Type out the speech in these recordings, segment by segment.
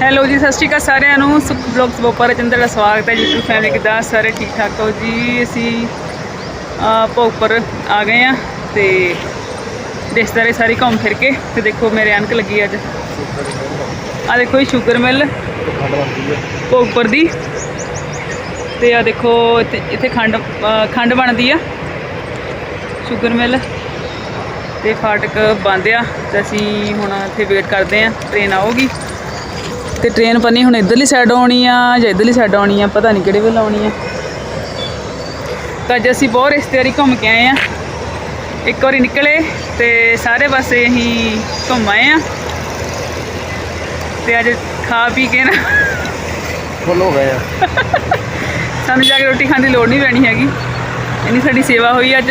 Hello ਜੀ, ਸਤਿ ਸ਼੍ਰੀ ਅਕਾਲ ਸਾਰਿਆਂ ਨੂੰ। ਸੁਖ ਬਲੌਗਸ ਬੋਪਰ ਚੰਦਰ ਦਾ ਸਵਾਗਤ ਹੈ YouTube ਫੈਮਿਲੀ ਕਿੱਦਾਂ? ਸਾਰੇ ਠੀਕ ਠਾਕ ਹੋ ਜੀ? ਅਸੀਂ ਭੋਗਪੁਰ ਆ ਗਏ ਆ ਤੇ ਰਿਸ਼ਤੇਦਾਰੀ ਸਾਰੀ ਘੁੰਮ ਫਿਰ ਕੇ। ਤੇ ਦੇਖੋ, ਮੇਰੇ ਅਣਕ ਲੱਗੀ ਅੱਜ। ਆ ਦੇਖੋ ਇਹ ਸ਼ੂਗਰ ਮਿਲ ਭੋਗਪੁਰ ਦੀ। ਤੇ ਆ ਦੇਖੋ, ਇੱਥੇ ਇੱਥੇ ਖੰਡ ਖੰਡ ਬਣਦੀ ਆ। Sugar mill. ਤੇ ਫਾਟਕ ਬੰਦ ਆ। ਤੇ ਅਸੀਂ ਹੁਣ ਇੱਥੇ ਵੇਟ ਕਰਦੇ ਆ ਟ੍ਰੇਨ ਆਊਗੀ। ਤੇ ਟ੍ਰੇਨ ਪੰਨੀ ਹੁਣ ਇਧਰਲੀ ਸਾਈਡ ਆਉਣੀ ਆ ਜਾਂ ਇਧਰਲੀ ਸਾਈਡ ਆਉਣੀ ਆ ਪਤਾ ਨਹੀਂ ਕਿਹੜੇ ਵੇਲੇ ਆਉਣੀ ਆ। ਤਾਂ ਅੱਜ ਅਸੀਂ ਬਹੁਤ ਰਿਸ਼ਤੇਦਾਰੀ ਘੁੰਮ ਕੇ ਆਏ ਆ। ਇੱਕ ਵਾਰੀ ਨਿਕਲੇ ਤੇ ਸਾਰੇ ਪਾਸੇ ਅਸੀਂ ਘੁੰਮ ਆਏ ਆ। ਤੇ ਅੱਜ ਖਾ ਪੀ ਕੇ ਨਾ ਫੁੱਲ ਹੋ ਗਏ ਆ। ਸਾਨੂੰ ਜਾ ਕੇ ਰੋਟੀ ਖਾਣ ਦੀ ਲੋੜ ਨਹੀਂ ਪੈਣੀ ਹੈਗੀ। ਇੰਨੀ ਸਾਡੀ ਸੇਵਾ ਹੋਈ ਅੱਜ।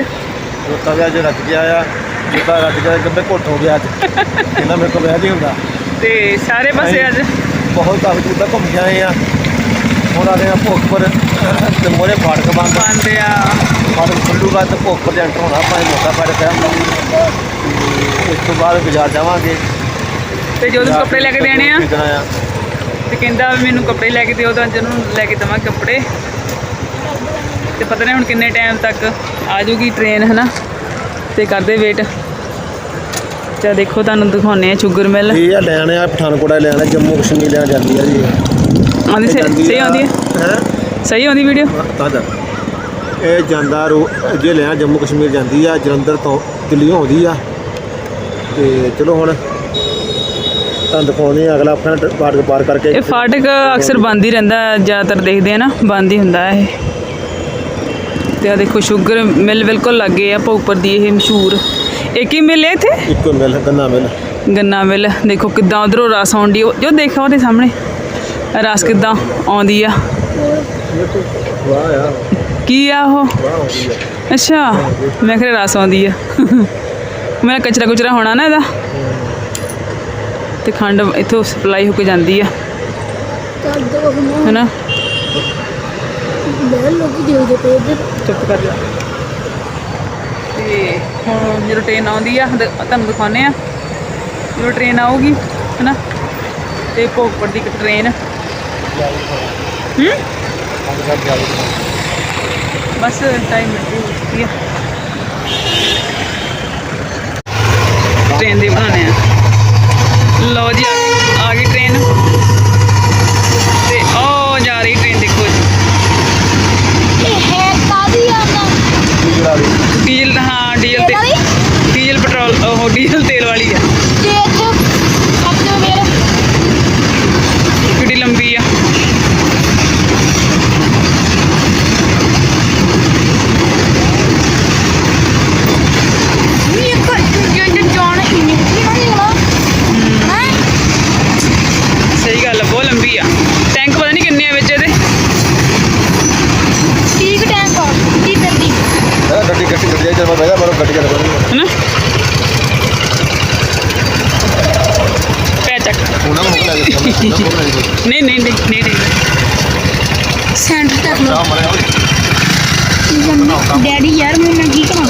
ਰੋਤਾ ਵੀ ਅੱਜ ਰੱਜ ਗਿਆ ਆ। ਜਿੱਦਾਂ ਰੱਜ ਗਿਆ ਕਿੰਨੇ ਘੁੱਟ ਹੋ ਗਿਆ ਅੱਜ। ਇਹਨਾਂ ਮੇਰੇ ਕੋਲ ਵਹਿ ਨਹੀਂ ਹੁੰਦਾ। ਤੇ ਸਾਰੇ ਪਾਸੇ ਅੱਜ ਬਹੁਤ ਕਾਫੀ ਦੂਰ ਤੱਕ ਘੁੰਮ ਆਏ ਆ। ਹੁਣ ਆਦੇ ਆ ਭੋਗਪੁਰ ਤੇ ਮੋਰੇ ਫਾਟਕ ਬੰਦ ਬੰਦ ਆ। ਫਾਟਕ ਖੁੱਲੂਗਾ ਤੇ ਭੋਗਪੁਰ ਦੇ ਐਂਟਰ ਹੋਣਾ ਆਪਾਂ ਮੋਟਾ ਫਾਟਕ ਤੇ ਇਸ ਤੋਂ ਬਾਅਦ ਬਾਜ਼ਾਰ ਜਾਵਾਂਗੇ। ਤੇ ਜੋ ਤੁਸੀਂ ਕੱਪੜੇ ਲੈ ਕੇ ਦੇਣੇ ਆ? ਆ। ਤੇ ਕਹਿੰਦਾ ਮੈਨੂੰ ਕੱਪੜੇ ਲੈ ਕੇ ਦਿਓ ਤਾਂ ਅੱਜ ਉਹਨੂੰ ਲੈ ਕੇ ਦੇਵਾਂ ਕੱਪੜੇ। ਤੇ ਪਤਾ ਨਹੀਂ ਹੁਣ ਕਿੰਨੇ ਟਾਈਮ ਤੱਕ ਆ ਜਾਊਗੀ ਟ੍ਰੇਨ ਹਨਾ? ਤੇ ਕਰਦੇ ਵੇਟ ਚਾ ਦੇਖੋ ਤੁਹਾਨੂੰ ਦਿਖਾਉਨੇ ਆ ਸ਼ੂਗਰ ਮਿਲ। ਇਹ ਆ ਲੈਣ ਆ ਪਠਾਨਕੋਟ ਆ ਲੈਣ ਆ ਜੰਮੂ ਕਸ਼ਮੀਰ ਲੈਣ ਜਾਂਦੀ ਆ ਜੀ। ਆਉਂਦੀ ਸਹੀ ਆਉਂਦੀ ਹੈ ਹੈ? ਸਹੀ ਆਉਂਦੀ ਵੀਡੀਓ? ਤਾਦਾ ਇਹ ਜਾਂਦਾ ਰੋ ਜੇ ਲਿਆ ਜੰਮੂ ਕਸ਼ਮੀਰ ਜਾਂਦੀ ਆ ਜਲੰਧਰ ਤੋਂ ਦਿੱਲੀ ਆਉਂਦੀ ਆ। ਤੇ ਚਲੋ ਹੁਣ ਤੁਹਾਨੂੰ ਦਿਖਾਉਣੇ ਅਗਲਾ ਆਪਣਾ ਪਾਰਕ ਪਾਰ ਕਰਕੇ। ਇਹ ਫਾਟਕ ਅਕਸਰ ਬੰਦ ਹੀ ਰਹਿੰਦਾ ਜ਼ਿਆਦਾਤਰ ਦੇਖਦੇ ਆ ਨਾ ਬੰਦ ਹੀ ਹੁੰਦਾ ਇਹ। ਤੇ ਆ ਦੇਖੋ ਸ਼ੂਗਰ ਮਿਲ ਬਿਲਕੁਲ ਲੱਗੇ ਆ ਭੋਗਪੁਰ ਦੀ ਇਹ ਮਸ਼ਹੂਰ। ਇੱਕ ਹੀ ਮਿਲ ਹੈ ਇੱਥੇ? ਇੱਕੋ ਮਿਲ ਗੰਨਾ ਮਿਲ। ਗੰਨਾ ਮਿਲ। ਦੇਖੋ ਕਿੱਦਾਂ ਉਧਰੋਂ ਰਸ ਆਉਂਦੀ ਉਹ- ਜੋ ਦੇਖੋ ਉਹਦੇ ਸਾਹਮਣੇ। ਰਸ ਕਿੱਦਾਂ ਆਉਂਦੀ ਆ। ਵਾਹ ਆ ਕੀ ਆ ਉਹ? ਵਾਹ ਆਉਂਦੀ ਆ ਅੱਛਾ ਮੈਂ ਕਿਹਾ ਰਸ ਆਉਂਦੀ ਆ। ਮੇਰਾ ਕਚਰਾ ਕੁਚਰਾ ਹੋਣਾ ਨਾ ਇਹਦਾ। ਤੇ ਖੰਡ ਇੱਥੋਂ ਸਪਲਾਈ ਹੋ ਕੇ ਜਾਂਦੀ ਆ। ਕਰ ਦੋ ਹੁਣ ਹੈਨਾ? ਮੈਂ ਲੋਕੀ ਦੇਖਦੇ ਪਏ ਇੱਧਰ। ਚੁੱਪ ਕਰ ਜਾ। ਤੇ ਹੁਣ ਜਦੋਂ ਟ੍ਰੇਨ ਆਉਂਦੀ ਆ ਤੁਹਾਨੂੰ ਦਿਖਾਉਂਦੇ ਆ। ਜਦੋਂ ਟ੍ਰੇਨ ਆਊਗੀ, ਹੈਨਾ? ਤੇ ਭੋਗਪੁਰ ਦੀ ਇੱਕ ਟ੍ਰੇਨ ਹੂੰ? ਬਸ ਟਾਈਮ ਮਿਲਦੀ ਆ। ਟ੍ਰੇਨ ਦੀ ਬਣਾਉਣੇ ਆ। ਲਓ ਜੀ ਆ ਗਈ- ਆ ਗਈ ਟ੍ਰੇਨ ਤੇ ਉਹ ਜਾ ਰਹੀ ਟ੍ਰੇਨ ਦੇਖੋ ਜੀ ਇਹ ਹੈ ਕਾਦੀ ਆਂਦਾ ਡੀਜ਼ਲ ਹਾਂ ਡੀਜ਼ਲ ਤੇ ਤੇਲ ਵਾਲੀ? ਡੀਜ਼ਲ ਪੈਟਰੋਲ ਉਹ ਡੀਜ਼ਲ ਤੇਲ ਵਾਲੀ ਆ ਤੇ ਇੱਥੇ ਕੱਟ ਮੇਰਾ ਕਿੱਡੀ ਲੰਬੀ ਆ ਵੀ ਇੱਕ ਜੇ ਜਾਣ ਹੀ ਨਹੀਂ ਨਹੀਂ ਹੋਣਾ ਹਾਂ ਸਹੀ ਗੱਲ ਆ ਬਹੁਤ ਲੰਬੀ ਆ ਟੈਂਕ ਪਤਾ ਨਹੀਂ ਕਿੰਨੇ ਆ ਵਿੱਚ ਇਹਦੇ ਠੀਕ ਟਾਈਮ ਪਾ ਕੀ ਕਰਦੀ ਗੱਡੀ ਗੱਡੀ ਗੱਡੀ ਜਦ ਮੈਂ ਬਹਿ ਜਾ ਮਰੋ ਗੱਡੀ ਚੱਲ ਪਈ ਹਨਾ ਪੈ ਚੱਕ ਉਹਨਾਂ ਨੂੰ ਮੁਕਲਾ ਦੇ ਨਹੀਂ ਨਹੀਂ ਨਹੀਂ ਨਹੀਂ ਨਹੀਂ ਸੈਂਟਰ ਤੱਕ ਲੋ ਆ ਮਰਿਆ ਹੋਇਆ ਡੈਡੀ ਯਾਰ ਮੈਂ ਮੈਂ ਕੀ ਕਰਾਂ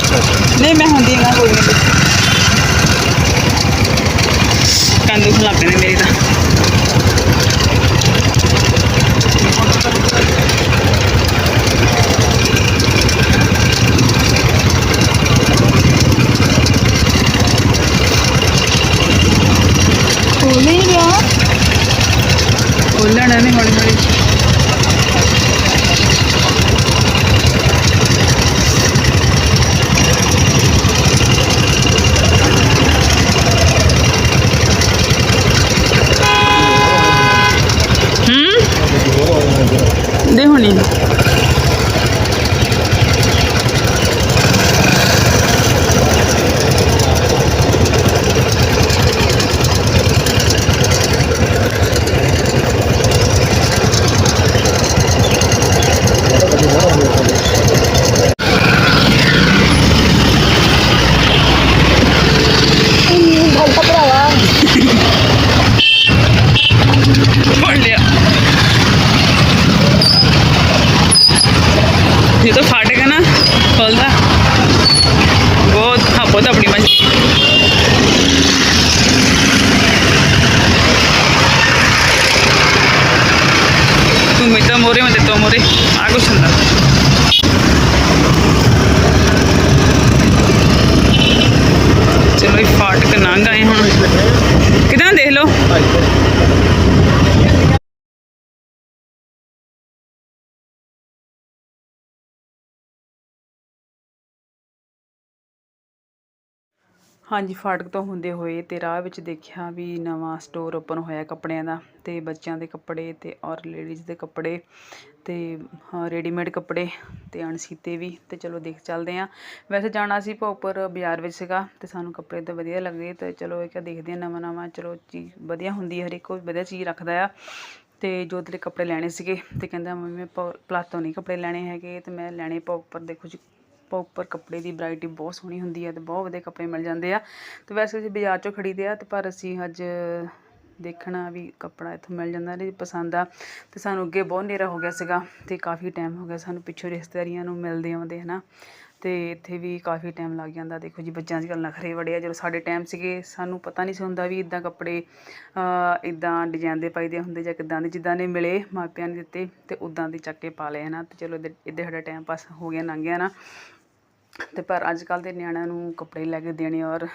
ਨਹੀਂ ਮੈਂ ਹੁੰਦੀ ਹਾਂ ਕੋਈ ਨਹੀਂ ਕੰਦੂ ਖਲਾ ਪੈਣੇ ਮੇਰੀ ਤਾਂ ਹੋ ਨਹੀਂ ਰਿਹਾ ਖੋਲਣਾ ਨਹੀਂ ਹੌਲੀ ਹੌਲੀ ਹੂੰ ਦੇ ਹੋਣੀ ਇਹ ਘੰਟਾ ਭਰਾਵਾ ਫੜ ਲਿਆ ਮੋਰੇ ਆ ਕੁਛ ਹੁੰਦਾ ਚਲੋ ਇਹ ਫਾਟਕ ਲੰਘ ਆਏ ਹੁਣ ਕਿਦਾਂ ਦੇਖ ਲਓ ਹਾਂਜੀ, ਫਾਟਕ ਤੋਂ ਹੁੰਦੇ ਹੋਏ ਤੇ ਰਾਹ ਵਿੱਚ ਦੇਖਿਆ ਵੀ ਨਵਾਂ ਸਟੋਰ ਓਪਨ ਹੋਇਆ ਕੱਪੜਿਆਂ ਦਾ ਤੇ ਬੱਚਿਆਂ ਦੇ ਕੱਪੜੇ ਤੇ ਔਰ ਲੇਡੀਜ਼ ਦੇ ਕੱਪੜੇ ਤੇ ਰੈਡੀਮੇਡ ਕੱਪੜੇ ਤੇ ਅਣਸੀਤੇ ਵੀ ਤੇ ਚਲੋ ਦੇਖ, ਚੱਲਦੇ ਆਂ ਵੈਸੇ ਜਾਣਾ ਸੀ ਭੋਗਪੁਰ ਬਾਜ਼ਾਰ ਵਿੱਚ ਸੀਗਾ ਤੇ ਸਾਨੂੰ ਕੱਪੜੇ ਤਾਂ ਵਧੀਆ ਲੱਗਦੇ ਤੇ ਚਲੋ ਇਹ ਕਿਹਾ ਦੇਖਦੇ ਆਂ ਨਵਾਂ ਨਵਾਂ, ਚਲੋ ਚੀਜ਼ ਵਧੀਆ ਹੁੰਦੀ ਹੈ, ਹਰ ਇੱਕ ਕੋਈ ਵਧੀਆ ਚੀਜ਼ ਰੱਖਦਾ ਆ। ਤੇ ਜੋਤ ਲਈ ਕੱਪੜੇ ਲੈਣੇ ਸੀਗੇ ਤੇ ਕਹਿੰਦਾ ਮੰਮੀ ਮੈਂ ਪਲਾਤੋਂ ਨਹੀਂ ਕੱਪੜੇ ਲੈਣੇ ਹੈਗੇ ਤੇ ਮੈਂ ਲੈਣੇ ਭੋਗਪੁਰ ਦੇਖੋ ਜੀ ਭੋਗਪੁਰ ਕੱਪੜੇ ਦੀ ਵੈਰਾਈਟੀ ਬਹੁਤ ਸੋਹਣੀ ਹੁੰਦੀ ਹੈ ਤੇ ਬਹੁਤ ਵਧੀਆ ਕੱਪੜੇ ਮਿਲ ਜਾਂਦੇ ਆ। ਤੇ ਵੈਸੇ ਅਸੀਂ ਬਾਜ਼ਾਰ ਚੋਂ ਖਰੀਦੇ ਆ ਤੇ ਪਰ ਅਸੀਂ ਅੱਜ ਦੇਖਣਾ ਵੀ ਕੱਪੜਾ ਇੱਥੋਂ ਮਿਲ ਜਾਂਦਾ ਨੇ ਪਸੰਦ ਆ। ਤੇ ਸਾਨੂੰ ਅੱਗੇ ਬਹੁਤ ਹਨੇਰਾ ਹੋ ਗਿਆ ਸੀਗਾ ਤੇ ਕਾਫੀ ਟਾਈਮ ਹੋ ਗਿਆ ਸਾਨੂੰ ਪਿੱਛੋਂ ਰਿਸ਼ਤੇਦਾਰੀਆਂ ਨੂੰ ਮਿਲਦੇ ਆਉਂਦੇ, ਹਨਾ। ਤੇ ਇੱਥੇ ਵੀ ਕਾਫੀ ਟਾਈਮ ਲੱਗ ਜਾਂਦਾ। ਦੇਖੋ ਜੀ ਬੱਚਿਆਂ ਦੀ ਗੱਲ ਨਖਰੇ ਵੜੇ ਆ ਜਦੋਂ ਸਾਡੇ ਟਾਈਮ ਸੀਗੇ, ਸਾਨੂੰ ਪਤਾ ਨਹੀਂ ਸੀ ਹੁੰਦਾ ਵੀ ਇਦਾਂ ਕੱਪੜੇ ਇਦਾਂ ਡਿਜ਼ਾਈਨ ਦੇ ਪਾਈਦੇ ਹੁੰਦੇ ਜਾਂ ਕਿਦਾਂ ਦੇ, ਜਿੱਦਾਂ ਦੇ ਮਿਲੇ ਮਾਪਿਆਂ ਨੇ ਦਿੱਤੇ ਤੇ ਉਦਾਂ ਦੇ ਚੱਕ ਕੇ ਪਾ ਲਏ, ਹਨਾ। ਤੇ ਚਲੋ ਇੱਧਰ ਇੱਧਰ ਸਾਡਾ ਟਾਈਮ ਪਾਸ ਹੋ ਗਿਆ, ਲੰਘ ਗਿਆ ਨਾ। ਅਤੇ ਪਰ ਅੱਜ ਕੱਲ੍ਹ ਦੇ ਨਿਆਣਿਆਂ ਨੂੰ ਕੱਪੜੇ ਲੈ ਕੇ ਦੇਣੇ ਔਰ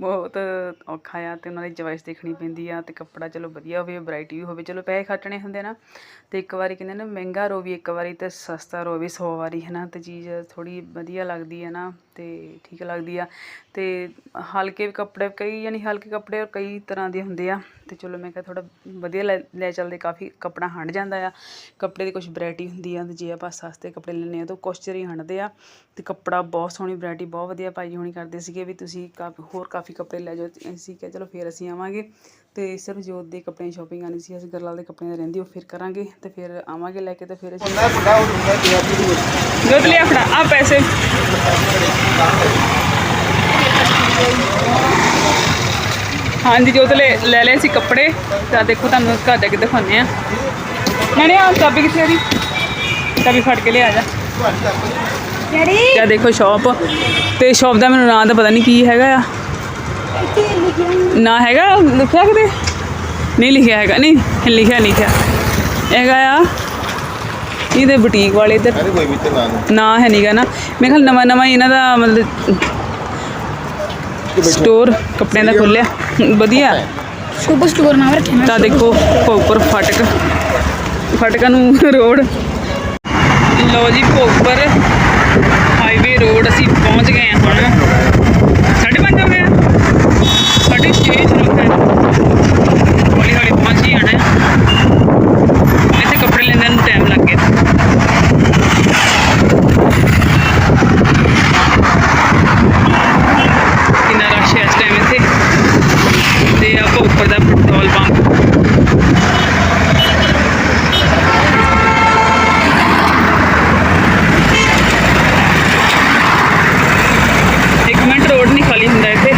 ਬਹੁਤ ਔਖਾ ਆ ਅਤੇ ਉਹਨਾਂ ਦੀ ਚੋਇਸ ਦੇਖਣੀ ਪੈਂਦੀ ਆ ਅਤੇ ਕੱਪੜਾ ਚਲੋ ਵਧੀਆ ਹੋਵੇ ਵਰਾਇਟੀ ਵੀ ਹੋਵੇ, ਚਲੋ ਪੈਸੇ ਖਰਚਣੇ ਹੁੰਦੇ ਨਾ। ਅਤੇ ਇੱਕ ਵਾਰੀ ਕਹਿੰਦੇ ਨਾ ਮਹਿੰਗਾ ਰੋਵੀ ਇੱਕ ਵਾਰੀ ਤੇ ਸਸਤਾ ਰੋਵੀ ਸੌ ਵਾਰੀ ਹੈ ਨਾ ਅਤੇ ਚੀਜ਼ ਥੋੜ੍ਹੀ ਵਧੀਆ ਲੱਗਦੀ ਹੈ ਨਾ। ਤੇ ਠੀਕ ਲੱਗਦੀ ਆ। ਤੇ ਹਲਕੇ ਕੱਪੜੇ ਕਈ ਯਾਨੀ ਹਲਕੇ ਕੱਪੜੇ ਔਰ ਕਈ ਤਰ੍ਹਾਂ ਦੇ ਹੁੰਦੇ ਆ। ਤੇ ਚਲੋ ਮੈਂ ਕਿਹਾ ਥੋੜਾ ਵਧੀਆ ਲੈ ਲੈ ਚੱਲਦੇ ਕਾਫੀ ਕੱਪੜਾ ਹੰਡ ਜਾਂਦਾ ਆ। ਕੱਪੜੇ ਦੀ ਕੁਝ ਵੈਰਾਈਟੀ ਹੁੰਦੀ ਆ ਤੇ ਜੇ ਆਪਾਂ ਸਸਤੇ ਕੱਪੜੇ ਲੈਣੇ ਆ ਤਾਂ ਕੁਛ ਚਿਰ ਹੀ ਹੰਡਦੇ ਆ। ਤੇ ਕੱਪੜਾ ਬਹੁਤ ਸੋਹਣੀ ਵੈਰਾਈਟੀ ਬਹੁਤ ਵਧੀਆ ਭਾਈ ਹੋਣੀ ਕਰਦੇ ਸੀਗੇ ਵੀ ਤੁਸੀਂ ਕਾਫੀ ਹੋਰ ਕਾਫੀ ਕੱਪੜੇ ਲੈ ਜਾਓ। ਅਸੀਂ ਕਿਹਾ ਚਲੋ ਫੇਰ ਅਸੀਂ ਆਵਾਂਗੇ। ਤੇ ਸਿਰਫ ਜੋਤ ਦੇ ਕੱਪੜਿਆਂ ਦੀ ਸ਼ਾਪਿੰਗ ਕਰਨੀ ਸੀ। ਅਸੀਂ ਗਰਲਾਲ ਦੇ ਕੱਪੜਿਆਂ ਦਾ ਰਹਿੰਦੀ ਉਹ ਫਿਰ ਕਰਾਂਗੇ ਤੇ ਫਿਰ ਆਵਾਂਗੇ ਲੈ ਕੇ ਤੇ ਫਿਰ ਅਸੀਂ ਜੋਤ ਲਿਆ ਫੜਾ ਆ ਪੈਸੇ। ਹਾਂਜੀ ਜੋਤ ਲੈ ਲੈ ਲਏ ਸੀ ਕੱਪੜੇ ਤਾਂ ਦੇਖੋ ਤੁਹਾਨੂੰ ਘਰ ਜਾ ਕੇ ਦਿਖਾਉਂਦੇ ਆ ਨਾਲੇ ਆ ਚਾਬੀ ਕਿੱਥੇ ਆ ਦੀ ਚਾਬੀ ਫੜ ਕੇ ਲਿਆ ਜਾ। ਡੈਡੀ ਕਿਆ ਦੇਖੋ ਸ਼ਾਪ ਤੇ ਸ਼ਾਪ ਦਾ ਮੈਨੂੰ ਨਾਂ ਤਾਂ ਪਤਾ ਨਹੀਂ ਕੀ ਹੈਗਾ ਆ। ਨਾਂ ਹੈਗਾ ਲਿਖਿਆ ਕਿਤੇ? ਨਹੀਂ ਲਿਖਿਆ ਹੈਗਾ ਨਹੀਂ ਲਿਖਿਆ ਨਹੀਂ ਲਿਖਿਆ। ਹੈਗਾ ਆ ਇਹਦੇ ਬੁਟੀਕ ਵਾਲੇ ਇੱਧਰ ਕੋਈ ਨਾ ਹੈ ਨਹੀਂਗਾ ਨਾ। ਮੈਂ ਕਿਹਾ ਨਵਾਂ ਨਵਾਂ ਇਹਨਾਂ ਦਾ ਮਤਲਬ ਸਟੋਰ ਕੱਪੜਿਆਂ ਦਾ ਖੋਲਿਆ ਵਧੀਆ। ਸੁਪਰ ਸਟੋਰ ਨਾਮ ਰੱਖਿਆ ਮੈਂ। ਤਾਂ ਦੇਖੋ ਭੋਗਪੁਰ ਫਾਟਕ। ਫਾਟਕਾਂ ਨੂੰ ਰੋਡ। ਲਓ ਜੀ ਭੋਗਪੁਰ ਹਾਈਵੇ ਰੋਡ ਅਸੀਂ ਪਹੁੰਚ ਗਏ ਹਾਂ ਹੁਣ। ਸਾਢੇ ਪੰਜ ਹੋ ਗਏ। ਆ? ਸਾਢੇ ਛੇ ਸ਼ੁਰੂ ਹੈ ਹੌਲੀ ਹੌਲੀ ਪਹੁੰਚ ਹੀ ਕੱਪੜੇ ਲੈਣ ਨੂੰ ਟਾਈਮ ਲੱਗ ਗਿਆ ਕਿੰਨਾ ਰਸ਼ ਹੈ ਇਸ ਟਾਈਮ ਇੱਥੇ ਤੇ ਆਪਾਂ ਉੱਪਰ ਦਾ ਪੈਟਰੋਲ ਪੰਪ ਇੱਕ ਮਿੰਟ ਰੋਡ ਨਹੀਂ ਖਾਲੀ ਹੁੰਦਾ ਇੱਥੇ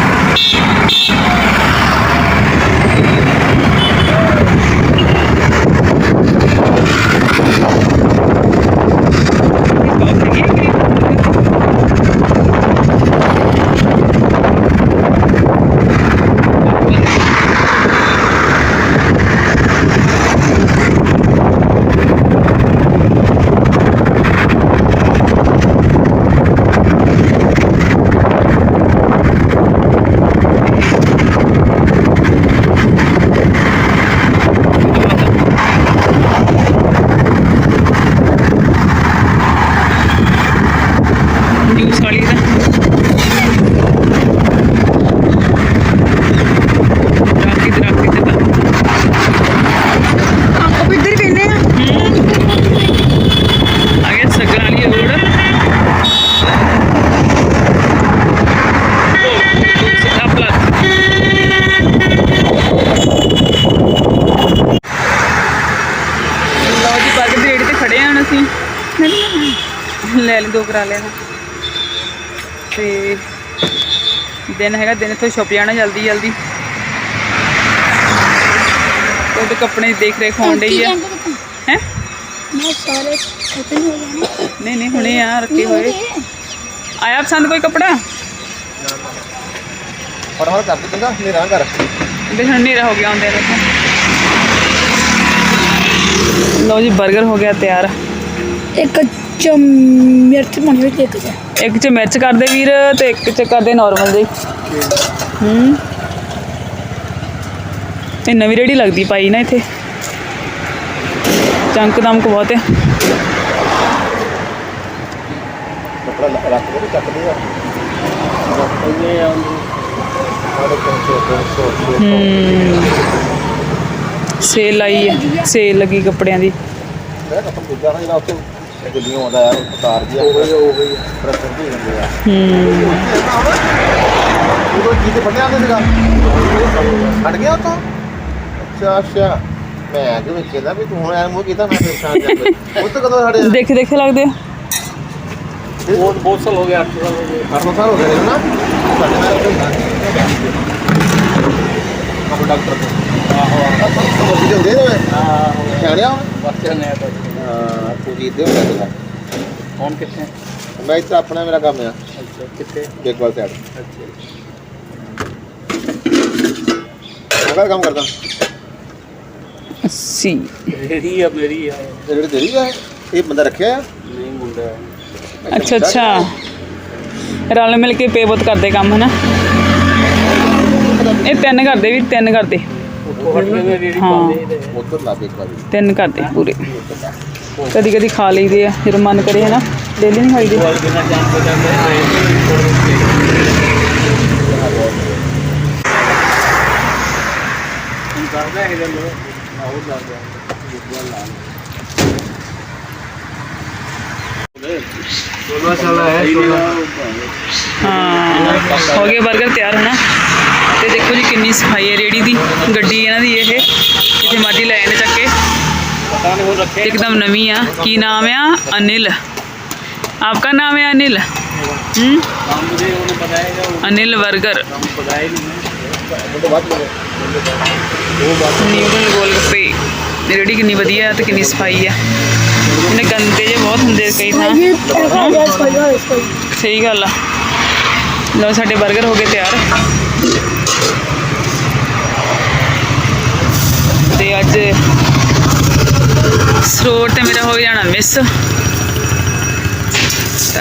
ਜੂਸ ਵਾਲੀ ਦਾ ਰਾਤੀ ਤੇ ਰਾਤੀ ਤੇ ਤਾਂ ਆਪਾਂ ਇੱਧਰ ਹੀ ਪੈਨੇ ਆ ਆ ਗਿਆ ਸਗਰਾਂ ਵਾਲੀ ਰੋਡ ਸਿੱਧਾ ਪਲੱਸ ਲਓ ਜੀ ਬਾਗ ਦੇ ਰੇੜੀ ਤੇ ਖੜੇ ਹਾਂ ਅਸੀਂ ਲੈ ਲੈ ਦੋ ਕਰਾ ਲਿਆ ਤੇ ਦਿਨ ਹੈਗਾ ਦਿਨ ਇੱਥੋਂ ਛੁਪ ਜਾਣਾ ਜਲਦੀ ਜਲਦੀ। ਉਹਦੇ ਕੱਪੜੇ ਦੇਖ ਰੇਖ ਹੋਣ ਡਈ ਆ। ਹੈ? ਮੈਂ ਸਾਰੇ ਖਤਮ ਹੋ ਜਾਣੇ। ਨਹੀਂ ਨਹੀਂ ਹੁਣੇ ਆ ਰੱਖੇ ਹੋਏ। ਆਇਆ ਪਸੰਦ ਕੋਈ ਕੱਪੜਾ? ਫਟਾਫਟ ਕਰ ਦੇ ਚੰਗਾ ਹਨੇਰਾ ਕਰ। ਦੇਖਣ ਹਨੇਰਾ ਹੋ ਗਿਆ ਆਉਂਦੇ ਨੂੰ ਲਓ ਜੀ 버ਗਰ ਹੋ ਗਿਆ ਤਿਆਰ। ਇੱਕ ਚ ਮਿਰਚ ਪਾਉਣੀ ਵਿੱਚ ਇੱਕ ਚ। ਇੱਕ ਚ ਮਿਰਚ ਕਰਦੇ ਵੀਰ ਤੇ ਇੱਕ ਚ ਕਰਦੇ ਨਾਰਮਲ ਜੀ ਹੂੰ। ਇਹ ਨਵੀਂ ਰੇੜੀ ਲੱਗਦੀ ਪਾਈ ਨਾ ਇੱਥੇ। ਚੰਕ ਦਮਕ ਬਹੁਤ ਹੈ ਕੱਪੜਾ ਲ- ਰੱਖ ਕੇ ਚੱਕ ਦੇਗਾ ਉਹਨੇ। ਆਉਂਦੇ ਹੂੰ। ਸੇਲ ਲਾਈ ਹੈ ਸੇਲ ਲੱਗੀ ਕੱਪੜਿਆਂ ਦੀ। ਗੱਡੀਆਂ ਆਉਂਦਾ ਆ ਉਤਾਰ ਦੀ ਹੋ ਗਈ ਹੋ ਗਈ। ਪ੍ਰੈਸ਼ਰ ਦੀ ਹੁੰਦੀ ਆ। ਹੂੰ। ਉਦੋਂ ਜੀ ਤੇ ਫੜਿਆ ਆਉਂਦੇ ਸੀਗਾ ਹਟ ਗਿਆ ਉਤੋਂ ਅੱਛਾ ਅੱਛਾ। ਮੈਂ ਕਿ ਵਿੱਚ ਇਹਦਾ ਵੀ ਤੂੰ ਹੁਣ ਐ ਮੂੰਹ ਕੀਤਾ ਮੈਂ ਫਿਰ ਸ਼ਾਨ ਜਾ ਉਹ ਤਾਂ ਕਦੋਂ ਸਾਡੇ ਦੇਖੇ ਦੇਖੇ ਲੱਗਦੇ ਆ। ਬਹੁਤ ਬਹੁਤ ਸਾਲ ਹੋ ਗਏ 8 ਸਾਲ ਹੋ ਗਏ। 8 ਸਾਲ ਹੋ ਗਏ ਨੇ ਸਾਡੇ ਨਾਲ ਆਪ ਡਾਕਟਰ ਆਹੋ ਆਹੋ। ਜੀ ਹੁੰਦੇ ਨੇ ਹਾਂ ਖਿਆਲਿਆ ਬੱਚੇ ਨੇ ਤਾਂ। ਹਾਂ ਤੂੰ ਜੀ ਦੇ ਹੁੰਦਾ ਸੀਗਾ ਕੌਣ ਕਿੱਥੇ? ਮੈਂ ਇੱਥੇ ਆਪਣਾ ਮੇਰਾ ਕੰਮ ਆ। ਅੱਛਾ ਕਿੱਥੇ? ਦੇਖਭਾਲ ਸਾਈਡ ਅੱਛਾ। ਮੈਂ ਕਿਹੜਾ ਕੰਮ ਕਰਦਾ? ਸੀ ਮੇਰੀ ਆ ਮੇਰੀ ਆ। ਇਹ ਜਿਹੜੀ ਤੇਰੀ ਆ ਇਹ ਬੰਦਾ ਰੱਖਿਆ ਆ? ਨਹੀਂ ਮੁੰਡਾ। ਅੱਛਾ ਅੱਛਾ ਰਲ ਮਿਲ ਕੇ ਪੇ ਬਹੁਤ ਕਰਦੇ ਕੰਮ ਹਨਾ? ਇਹ ਤਿੰਨ ਕਰਦੇ ਵੀ ਤਿੰਨ ਕਰਦੇ। ਉਹ ਹਟ ਕੇ ਰੇੜੀ ਹਾਂ। ਪਾਉਂਦੇ ਤੇ ਉਧਰ ਲਾ ਦੇ ਇੱਕ ਵਾਰੀ। ਤਿੰਨ ਕਰਦੇ ਪੂਰੇ। ਕਦੀ ਕਦੀ ਖਾ ਲਈਦੇ ਆ, ਜਦੋਂ ਮਨ ਕਰੇ, ਹਨਾ? ਡੇਲੀ ਨਹੀਂ ਖਾਈਦੇ। ਹੈ ਗੱਲ ਆਉ ਕਰਦਾ ਸੋਨਾ ਹਾਂ ਹੋ ਗਏ 버ਗਰ ਤਿਆਰ, ਹਨਾ? ਤੇ ਦੇਖੋ ਜੀ ਕਿੰਨੀ ਸਫ਼ਾਈ ਹੈ ਰੇੜੀ ਦੀ, ਗੱਡੀ ਇਹਨਾਂ ਦੀ ਇਹ, ਜਿੱਥੇ ਮਰਜ਼ੀ ਲੈ ਜਾਂਦੇ ਚੱਕ ਕੇ ਪਤਾ ਨਹੀਂ ਉਹ ਰੱਖੇ एकदम नवी आ की नाम है अनिल आपका नाम है अनिल अनिल वर्गर ਨਿਊਡਲ ਗੋਲਗੱਪੇ। ਰੇੜੀ ਕਿੰਨੀ ਵਧੀਆ ਹੈ ਤੇ ਕਿੰਨੀ ਸਫ਼ਾਈ ਹੈ ਇਹਨੇ ਗੰਦੇ ਜੇ ਬਹੁਤ ਹੁੰਦੇ ਕਈ ਥਾਂ। ਸਹੀ ਗੱਲ ਆ। ਲਓ ਸਾਡੇ 버ਗਰ ਹੋ ਗਏ ਤਿਆਰ। ਤੇ ਅੱਜ ਸਰੋਟ ਤੇ ਮੇਰਾ ਹੋ ਜਾਣਾ ਮਿਸ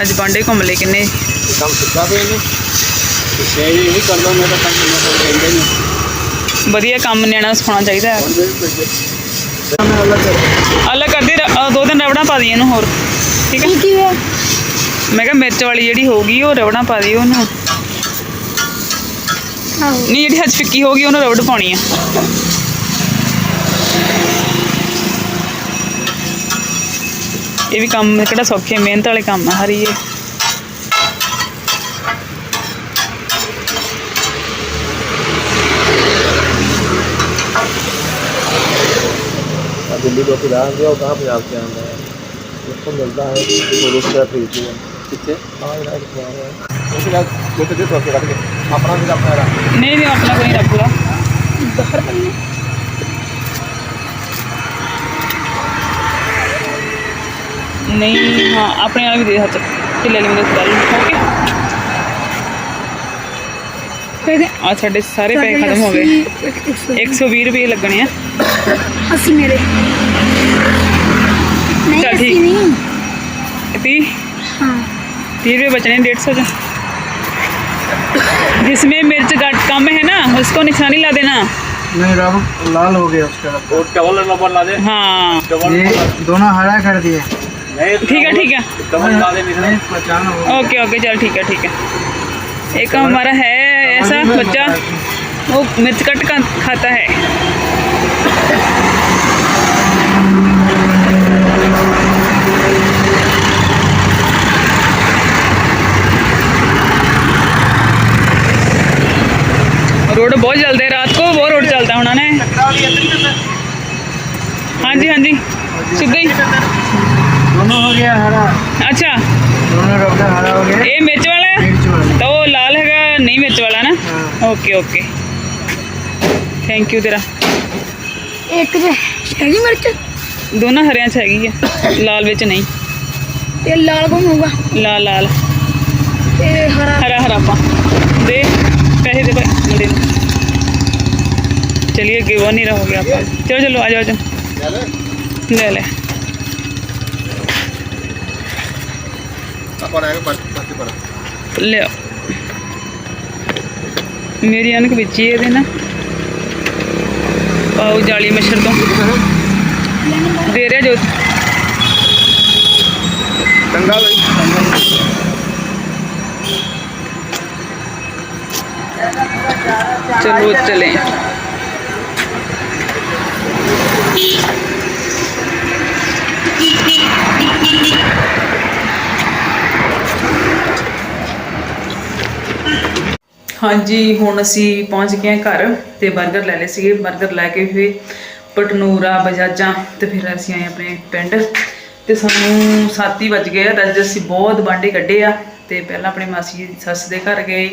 ਅੱਜ ਬਾਂਡੇ ਘੁੰਮ ਲਏ ਕਿੰਨੇ। ਕੰਮ ਸਿੱਖਾ ਪਏ ਨੇ ਤੇ ਇਹ ਨਹੀਂ ਕਰ ਲਓ ਮੈਂ ਤਾਂ ਕੰਮ ਤਾਂ ਕਹਿੰਦਾ ਨਹੀਂ। ਵਧੀਆ ਕੰਮ ਨਿਆਣਾ ਸਿਖਾਉਣਾ ਚਾਹੀਦਾ ਹੈ। ਅਲੱਗ ਕਰਦੀ ਦੋ ਦਿਨ ਰਵੜਾਂ ਪਾ ਦੀ ਇਹਨੂੰ ਹੋਰ। ਠੀਕ ਹੈ। ਕੀ ਹੈ? ਮੈਂ ਕਿਹਾ ਮਿਰਚ ਵਾਲੀ ਜਿਹੜੀ ਹੋਗੀ ਉਹ ਰਵੜਾਂ ਪਾ ਦੀ ਉਹਨੂੰ। ਨਹੀਂ ਜਿਹੜੀ ਹੱਥ ਫਿੱਕੀ ਹੋਗੀ ਉਹਨੂੰ ਰਵੜ ਪਾਉਣੀ ਆ। ਇਹ ਵੀ ਕੰਮ ਕਿਹੜਾ ਸੌਖੇ ਮਿਹਨਤ ਵਾਲੇ ਕੰਮ ਆ ਹਰੀ ਇਹ। ਆ ਦਿੱਲੀ ਤੋਂ ਫਿਰਾਂ ਗਿਆ ਉਹ ਕਹਾਂ ਪੰਜਾਬ ਚ ਆਉਂਦਾ ਹੈ। ਉੱਥੋਂ ਮਿਲਦਾ ਹੈ ਉਹ ਰੁਕ ਕੇ ਖਰੀਦਦੇ ਆ ਕਿੱਥੇ? ਹਾਂ। ਇਹਦਾ ਨਹੀਂ ਨਹੀਂ ਆਪਣਾ ਕੋਈ ਰੱਖ ਲਾ ਬਾਹਰ ਬੰਨੇ ਨਹੀਂ ਹਾਂ ਆਪਣੇ ਨਾਲ ਵੀ ਦੇ ਹੱਥ ਤੇ ਲੈ ਲਈ ਮੇਰੇ ਕੋਲ ਓਕੇ ਫਿਰ ਆ ਸਾਡੇ ਸਾਰੇ ਪੈਸੇ ਖਤਮ ਹੋ ਗਏ 120 ਰੁਪਏ ਲੱਗਣੇ ਆ ਅਸੀਂ ਮੇਰੇ ਨਹੀਂ ਚੱਲ ਅਸੀਂ ਠੀਕ। ਨਹੀਂ 30 हाँ 30 रुपये बचने हैं डेढ़ सौ जो जिसमें मिर्च का कम है ना उसको निशानी ला देना नहीं रब लाल हो गया उसका ਉਹ ਡਬਲ ਨੰਬਰ ਲਾ ਦੇ हाँ ਡਬਲ ये दोनों हरा कर दिए ਨਹੀਂ ठीक है ठीक है। हाँ। ओके ओके चल ठीक है ठीक है। एक हमारा है ऐसा बच्चा। वो मिर्च कट का खाता है। रोड बहुत चलते रात को बहुत रोड चलता है उन्होंने ਇਹ ਮਿਰਚ ਵਾਲਾ ਤਾਂ ਉਹ ਲਾਲ ਹੈਗਾ ਨਹੀਂ ਮਿਰਚ ਵਾਲਾ ਨਾ ਓਕੇ ਓਕੇ ਥੈਂਕ ਯੂ ਤੇਰਾ ਇੱਕ ਜੇ ਹੈਗੀ ਮਿਰਚ ਦੋਨਾਂ ਹਰਿਆਂ ਚ ਹੈਗੀ ਆ ਲਾਲ ਵਿੱਚ ਨਹੀਂ ਤੇ ਲਾਲ ਕੌਣ ਹੋਊਗਾ ਲਾਲ ਲਾਲ ਤੇ ਹਰਾ ਹਰਾ ਹਰਾ ਪਾ ਦੇ ਪੈਸੇ ਦੇ ਭਾਈ ਮੁੰਡੇ ਨੂੰ चलिए गिव नहीं रहोगे आप चलो चलो आ जाओ ले ले ਆਪਾਂ ਰਹਿ ਗਏ ਪਾਸੇ ਪਰ ਲਿਆ ਮੇਰੀ ਅਨਕ ਵਿੱਚ ਹੀ ਇਹਦੇ ਨਾ ਪਾਉ ਜਾਲੀ ਮੱਛਰ ਤੋਂ ਦੇ ਰਿਹਾ ਜੋ ਚੰਗਾ ਬਈ ਚਲੋ ਚਲੇ ਹਾਂਜੀ ਹੁਣ ਅਸੀਂ ਪਹੁੰਚ ਗਏ ਹਾਂ ਘਰ ਤੇ 버ਗਰ ਲੈ ਲਏ ਸੀਗੇ। 버ਗਰ ਲੈ ਕੇ ਫਿਰ ਪਟਨੂਰਾ ਬਜਾਜਾਂ ਤੇ ਫਿਰ ਅਸੀਂ ਆਏ ਆਪਣੇ ਪਿੰਡ। ਤੇ ਸਾਨੂੰ ਸੱਤ ਹੀ ਵੱਜ ਗਏ ਆ। ਤੇ ਅੱਜ ਅਸੀਂ ਬਹੁਤ ਬਾਂਡੇ ਕੱਢੇ ਆ ਤੇ ਪਹਿਲਾਂ ਆਪਣੀ ਮਾਸੀ ਦੀ ਸੱਸ ਦੇ ਘਰ ਗਏ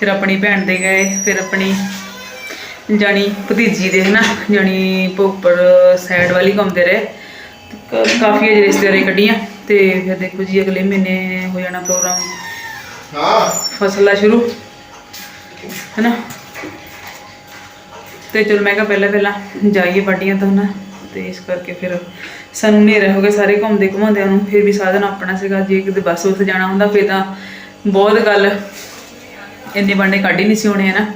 ਫਿਰ ਆਪਣੀ ਭੈਣ ਦੇ ਗਏ ਫਿਰ ਆਪਣੀ ਜਾਣੀ ਭਤੀਜੀ ਦੇ ਹਨਾ? ਜਾਣੀ ਭੋਪਰ ਸਾਈਡ ਵਾਲੀ ਘੁੰਮਦੇ ਰਹੇ। ਕਾਫੀ ਅਜੇ ਰਿਸ਼ਤੇਦਾਰੀ ਕੱਢੀਆਂ ਤੇ ਫਿਰ ਦੇਖੋ ਜੀ ਅਗਲੇ ਮਹੀਨੇ ਹੋ ਜਾਣਾ ਪ੍ਰੋਗਰਾਮ ਹਾਂ। ਫਸਲਾ ਸ਼ੁਰੂ। ਹੈਨਾ? ਤੇ ਚਲੋ ਮੈਂ ਕਿਹਾ ਪਹਿਲਾਂ ਪਹਿਲਾਂ ਜਾਈਏ ਵਾਡੀਆਂ ਤੋਂ ਨਾ ਤੇ ਇਸ ਕਰਕੇ ਫਿਰ ਸਾਨੂੰ ਹਨੇਰਾ ਹੋ ਗਿਆ, ਸਾਰੇ ਘੁੰਮਦੇ ਘੁਮਾਉਂਦੇ ਨੂੰ, ਫਿਰ ਵੀ ਸਾਧਨ ਆਪਣਾ ਸੀਗਾ, ਜੇ ਕਿਤੇ ਬੱਸ ਉੱਥੇ ਜਾਣਾ ਹੁੰਦਾ ਫਿਰ ਤਾਂ ਬਹੁਤ ਗੱਲ ਇੰਨੇ ਬਾਂਡੇ ਕੱਢ ਹੀ ਨਹੀਂ ਸੀ ਹੋਣੇ ਹਨਾ।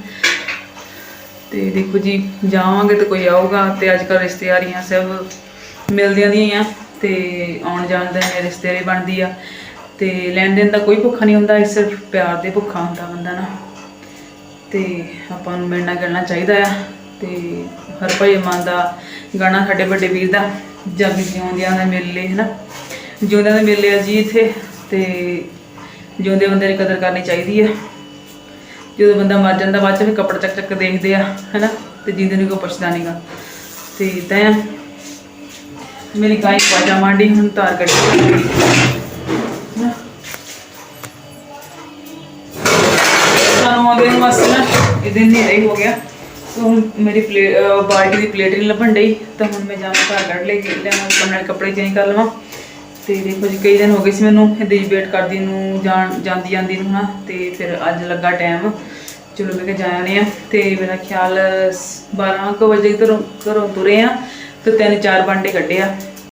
ਤੇ ਦੇਖੋ ਜੀ, ਜਾਵਾਂਗੇ ਤੇ ਕੋਈ ਆਊਗਾ, ਤੇ ਅੱਜ ਕੱਲ੍ਹ ਰਿਸ਼ਤੇਦਾਰੀਆਂ ਸਭ ਮਿਲਦੀਆਂ ਦੀਆਂ ਆ, ਤੇ ਆਉਣ ਜਾਣ ਦੇ ਰਿਸ਼ਤੇਦਾਰੀ ਬਣਦੀ ਆ, ਤੇ ਲੈਣ ਦੇਣ ਦਾ ਕੋਈ ਭੁੱਖਾ ਨਹੀਂ ਹੁੰਦਾ ਸਿਰਫ ਪਿਆਰ ਦੇ ਭੁੱਖਾ ਹੁੰਦਾ ਬੰਦਾ ਨਾ। ਤੇ ਆਪਾਂ ਨੂੰ ਮਿਲਣਾ ਗਿਲਣਾ ਚਾਹੀਦਾ ਆ ਤੇ ਹਰ ਭਾਈ ਮਾਨ ਦਾ ਗਾਣਾ ਸਾਡੇ ਵੱਡੇ ਵੀਰ ਦਾ ਜਗ ਜਿਉਂਦਿਆਂ ਦਾ ਮੇਲੇ ਹੈ ਨਾ ਜਿਉਂਦਿਆਂ ਦੇ ਮੇਲੇ ਆ ਜੀ ਇੱਥੇ ਤੇ ਜਿਉਂਦੇ ਬੰਦੇ ਦੀ ਕਦਰ ਕਰਨੀ ਚਾਹੀਦੀ ਆ। ਜਦੋਂ ਬੰਦਾ ਮਰ ਜਾਂਦਾ ਬਾਅਦ ਚ ਫਿਰ ਕੱਪੜਾ ਚੱਕ ਚੱਕ ਕੇ ਦੇਖਦੇ ਆ, ਹੈਨਾ? ਤੇ ਜਿੰਦੇ ਨੂੰ ਕੋਈ ਪੁੱਛਦਾ ਨਹੀਂਗਾ ਤੇ ਇਦਾਂ ਆ। ਮੇਰੀ ਗਾਈ ਪਾਜਾ ਮਾਂਡੀ, ਹੁਣ ਤਾਰ ਕੱਢੀ। ਨਾ ਇਹਦੇ ਹਨੇਰਾ ਹੀ ਹੋ ਗਿਆ। ਤੇ ਹੁਣ ਮੇਰੀ ਪਲੇ ਬਾਲਟੀ ਦੀ ਪਲੇਟ ਨਹੀਂ ਲੱਭਣ ਡਈ, ਤਾਂ ਹੁਣ ਮੈਂ ਜਾਵਾਂ ਘਰ ਕੱਢ ਲੈ ਕੇ ਲਿਆਵਾਂ ਕੰਮ ਕੱਪੜੇ ਚੇਂਜ ਕਰ ਲਵਾਂ। ਤੇ ਦੇਖੋ ਜੀ, ਕਈ ਦਿਨ ਹੋ ਗਏ ਸੀ ਮੈਨੂੰ ਇਹਦੀ ਵੇਟ ਕਰਦੀ ਨੂੰ, ਜਾਣ, ਜਾਂਦੀ ਜਾਂਦੀ ਨੂੰ ਨਾ ਤੇ ਫਿਰ ਅੱਜ ਲੱਗਾ ਟਾਈਮ। ਚਲੋ ਮੈਂ ਕਿਹਾ ਜਾ ਆ ਤੇ ਮੇਰਾ ਖਿਆਲ 12 ਕੁ ਵਜੇ ਘਰੋਂ ਘਰੋਂ ਤੁਰੇ ਆ ਤੇ ਤਿੰਨ ਚਾਰ ਬਾਂਡੇ ਕੱਢੇ ਆ।